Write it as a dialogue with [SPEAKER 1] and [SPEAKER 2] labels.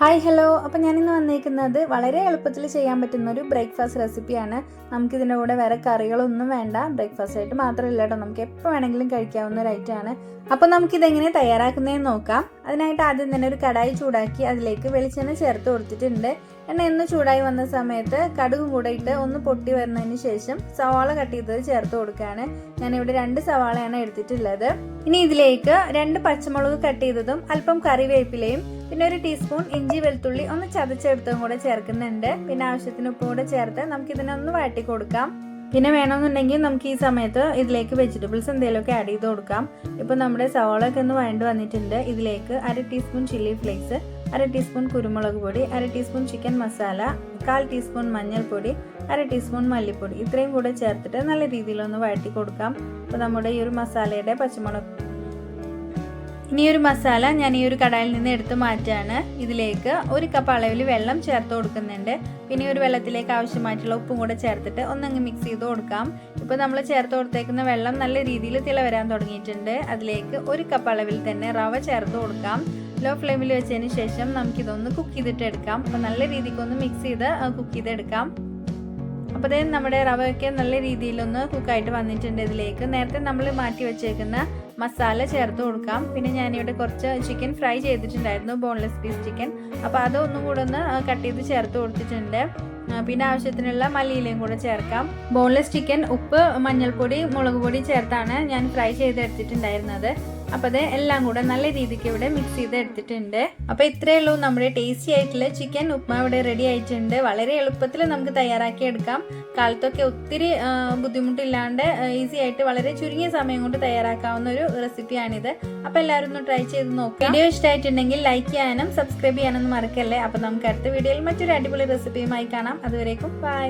[SPEAKER 1] Hi hello. അപ്പം ഞാനിന്ന് വന്നിരിക്കുന്നത് വളരെ എളുപ്പത്തിൽ ചെയ്യാൻ പറ്റുന്ന ഒരു ബ്രേക്ക്ഫാസ്റ്റ് റെസിപ്പിയാണ്. നമുക്കിതിന്റെ കൂടെ വേറെ കറികളൊന്നും വേണ്ട. ബ്രേക്ക്ഫാസ്റ്റ് ആയിട്ട് മാത്രമല്ല കേട്ടോ. നമുക്ക് എപ്പോൾ വേണമെങ്കിലും കഴിക്കാവുന്ന ഒരു ഐറ്റമാണ് അപ്പോൾ നമുക്കിതെങ്ങനെ തയ്യാറാക്കുന്നതെന്ന് നോക്കാം. അതിനായിട്ട് ആദ്യം തന്നെ ഒരു കടായി ചൂടാക്കി അതിലേക്ക് വെളിച്ചെണ്ണ ചേർത്ത് കൊടുത്തിട്ടുണ്ട്. എണ്ണ ഒന്ന് ചൂടായി വന്ന സമയത്ത് കടുകും കൂടെ ഇട്ട് ഒന്ന് പൊട്ടി വരുന്നതിന് ശേഷം സവാള കട്ട് ചെയ്തത് ചേർത്ത് കൊടുക്കുകയാണ്. ഞാനിവിടെ രണ്ട് സവാളയാണ് എടുത്തിട്ടുള്ളത്. ഇനി ഇതിലേക്ക് രണ്ട് പച്ചമുളക് കട്ട് ചെയ്തതും അല്പം കറിവേപ്പിലയും പിന്നെ ഒരു ടീസ്പൂൺ ഇഞ്ചി വെളുത്തുള്ളി ഒന്ന് ചതച്ചെടുത്തതും കൂടെ ചേർക്കുന്നുണ്ട്. പിന്നെ ആവശ്യത്തിന് ഉപ്പും കൂടെ ചേർത്ത് നമുക്ക് ഇതിനെ ഒന്ന് വഴറ്റി കൊടുക്കാം. പിന്നെ വേണമെന്നുണ്ടെങ്കിൽ നമുക്ക് ഈ സമയത്ത് ഇതിലേക്ക് വെജിറ്റബിൾസ് എന്തെങ്കിലുമൊക്കെ ആഡ് ചെയ്ത് കൊടുക്കാം. ഇപ്പോൾ നമ്മുടെ സവാളൊക്കെ ഒന്ന് വഴണ്ട് വന്നിട്ടുണ്ട്. ഇതിലേക്ക് അര ടീസ്പൂൺ ചില്ലി ഫ്ലേക്സ് അര ടീസ്പൂൺ കുരുമുളക് പൊടി അര ടീസ്പൂൺ ചിക്കൻ മസാല കാൽ ടീസ്പൂൺ മഞ്ഞൾപ്പൊടി അര ടീസ്പൂൺ മല്ലിപ്പൊടി. ഇത്രയും കൂടെ ചേർത്തിട്ട് നല്ല രീതിയിലൊന്ന് വഴറ്റി കൊടുക്കാം. അപ്പോൾ നമ്മുടെ ഈ ഒരു മസാലയുടെ പച്ചമുളക് ഇനി ഒരു മസാല ഞാൻ ഈ ഒരു കടായിൽ നിന്ന് എടുത്ത് മാറ്റാണ്. ഇതിലേക്ക് ഒരു കപ്പ് അളവിൽ വെള്ളം ചേർത്ത് കൊടുക്കുന്നുണ്ട്. പിന്നെ ഒരു വെള്ളത്തിലേക്ക് ആവശ്യമായിട്ടുള്ള ഉപ്പും കൂടെ ചേർത്തിട്ട് ഒന്നങ്ങ് മിക്സ് ചെയ്ത് കൊടുക്കാം. ഇപ്പോൾ നമ്മൾ ചേർത്ത് കൊടുത്തേക്കുന്ന വെള്ളം നല്ല രീതിയിൽ തിള വരാൻ തുടങ്ങിയിട്ടുണ്ട്. അതിലേക്ക് ഒരു കപ്പ് അളവിൽ തന്നെ റവ ചേർത്ത് കൊടുക്കാം. ലോ ഫ്ലെയിമിൽ വെച്ചതിന് ശേഷം നമുക്കിതൊന്ന് കുക്ക് ചെയ്തിട്ട് എടുക്കാം. അപ്പോൾ നല്ല രീതിക്കൊന്ന് മിക്സ് ചെയ്ത് കുക്ക് ചെയ്തെടുക്കാം. അപ്പോൾ അതേ നമ്മുടെ റവയൊക്കെ നല്ല രീതിയിലൊന്ന് കുക്കായിട്ട് വന്നിട്ടുണ്ട് ഇതിലേക്ക്. നേരത്തെ നമ്മൾ മാറ്റി വെച്ചേക്കുന്ന മസാല ചേർത്ത് കൊടുക്കാം. പിന്നെ ഞാനിവിടെ കുറച്ച് ചിക്കൻ ഫ്രൈ ചെയ്തിട്ടുണ്ടായിരുന്നു ബോൺലെസ് പീസ് ചിക്കൻ അപ്പോൾ അതൊന്നും കൂടെ ഒന്ന് കട്ട് ചെയ്ത് ചേർത്ത് കൊടുത്തിട്ടുണ്ട്. പിന്നെ ആവശ്യത്തിനുള്ള മല്ലിയിലയും കൂടെ ചേർക്കാം. ബോൺലെസ് ചിക്കൻ ഉപ്പ് മഞ്ഞൾപ്പൊടി മുളക് പൊടി ചേർത്താണ് ഞാൻ ഫ്രൈ ചെയ്തെടുത്തിട്ടുണ്ടായിരുന്നത്. അപ്പോൾ അത് എല്ലാം കൂടെ നല്ല രീതിക്ക് ഇവിടെ മിക്സ് ചെയ്ത് എടുത്തിട്ടുണ്ട് അപ്പോൾ ഇത്രയേ ഉള്ളൂ നമ്മുടെ ടേസ്റ്റി ആയിട്ടുള്ള ചിക്കൻ ഉപ്മ ഇവിടെ റെഡി ആയിട്ടുണ്ട്. വളരെ എളുപ്പത്തിൽ നമുക്ക് തയ്യാറാക്കി എടുക്കാം. കാലത്തൊക്കെ ഒത്തിരി ബുദ്ധിമുട്ടില്ലാണ്ട് ഈസി ആയിട്ട് വളരെ ചുരുങ്ങിയ സമയം കൊണ്ട് തയ്യാറാക്കാവുന്ന ഒരു റെസിപ്പിയാണിത് അപ്പോൾ എല്ലാവരും ഒന്ന് ട്രൈ ചെയ്ത് നോക്കുക വീഡിയോ ഇഷ്ടമായിട്ടുണ്ടെങ്കിൽ ലൈക്ക് ചെയ്യാനും സബ്സ്ക്രൈബ് ചെയ്യാനൊന്നും മറക്കല്ലേ? അപ്പോൾ നമുക്ക് അടുത്ത വീഡിയോയിൽ മറ്റൊരു അടിപൊളി റെസിപ്പിയുമായി കാണാം. അതുവരേക്കും ബൈ